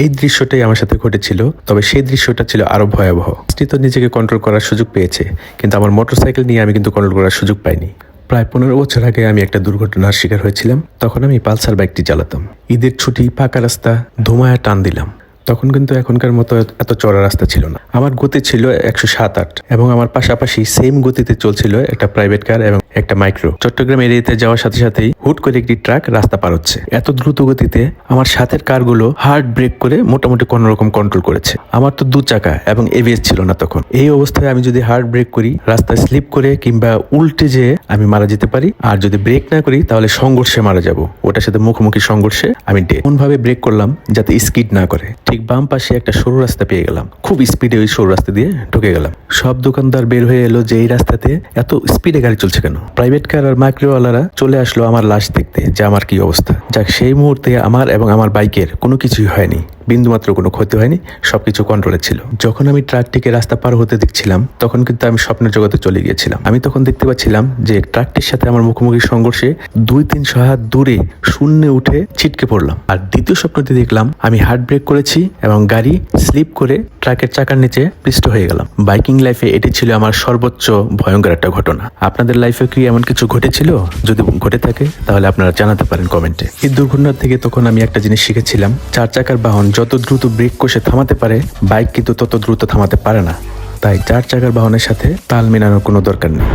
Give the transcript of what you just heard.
এই দৃশ্যটাই আমার সাথে ঘটেছিল, তবে সেই দৃশ্যটা ছিল আরও ভয়াবহ। তো নিজেকে কন্ট্রোল করার সুযোগ পেয়েছে, কিন্তু আমার মোটরসাইকেল নিয়ে আমি কিন্তু কন্ট্রোল করার সুযোগ পাইনি। প্রায় পনেরো বছর আগে আমি একটা দুর্ঘটনার শিকার হয়েছিলাম, তখন আমি পালসার বাইকটি চালাতাম। ঈদের ছুটি পাকা রাস্তা, ধুমায় টান দিলাম। তখন কিন্তু এখনকার মতো এত চড়া রাস্তা ছিল না। আমার গতি ছিল একশো সাত আট এবং আমার পাশাপাশি সেম গতিতে চলছিল একটা প্রাইভেট কার এবং একটা মাইক্রো চট্টগ্রাম এরিয়াতে যাওয়ার সাথে সাথেই হুট করে একটি ট্রাক রাস্তা পার হচ্ছে। এত দ্রুত গতিতে আমার সাথের কারগুলো হার্ড ব্রেক করে মোটামুটি কোনো রকম কন্ট্রোল করেছে। আমার তো দু চাকা এবং এভিএস ছিল না তখন। এই অবস্থায় আমি যদি হার্ড ব্রেক করি, রাস্তায় স্লিপ করে কিংবা উল্টে যেয়ে আমি মারা যেতে পারি। আর যদি ব্রেক না করি, তাহলে সংঘর্ষে মারা যাব। ওটার সাথে মুখোমুখি সংঘর্ষে আমি ডে এমন ভাবে ব্রেক করলাম যাতে স্কিড না করে। ঠিক বাম পাশে একটা সরু রাস্তা পেয়ে গেলাম। খুব স্পিডে ওই সরু রাস্তা দিয়ে ঢুকে গেলাম। সব দোকানদার বের হয়ে এলো যে এই রাস্তাতে এত স্পিডে গাড়ি চলছে কেন? প্রাইভেট কার আর মাইক্রোওয়ালারা চলে আসলো আমার লাশ দেখতে যে আমার কি অবস্থা। যাক, সেই মুহূর্তে আমার এবং আমার বাইকের কোনো কিছুই হয়নি। বিন্দুমাত্র কোনো ক্ষতি হয়নি সব কিছু কন্ট্রোলে ছিল। যখন আমি ট্রাকটিকে রাস্তা পার হতে দেখছিলাম, তখন কিন্তু আমি স্বপ্নের জগতে চলে গিয়েছিলাম। আমি তখন দেখতে পাচ্ছিলাম যে ট্রাকটির সাথে আমার মুখোমুখি সংঘর্ষে দুই তিনশো হাত দূরে শূন্যে উঠে ছিটকে পড়লাম। আর দ্বিতীয় স্বপ্নটি দেখলাম, আমি হার্ড ব্রেক করেছি এবং গাড়ি স্লিপ করে ট্রাকের চাকার নিচে পৃষ্ঠ হয়ে গেলাম। বাইকিং লাইফে এটি ছিল আমার সর্বোচ্চ ভয়ঙ্কর একটা ঘটনা। আপনাদের লাইফে কি এমন কিছু ঘটেছিল? যদি ঘটে থাকে, তাহলে আপনারা জানাতে পারেন কমেন্টে। এই দুর্ঘটনা থেকে তখন আমি একটা জিনিস শিখেছিলাম, চার চাকার বাহন যত দ্রুত ব্রেক কষে থামাতে পারে, বাইক কিন্তু তত দ্রুত থামাতে পারে না। তাই চার চাকার বাহনের সাথে তাল মেলানোর কোনো দরকার নেই।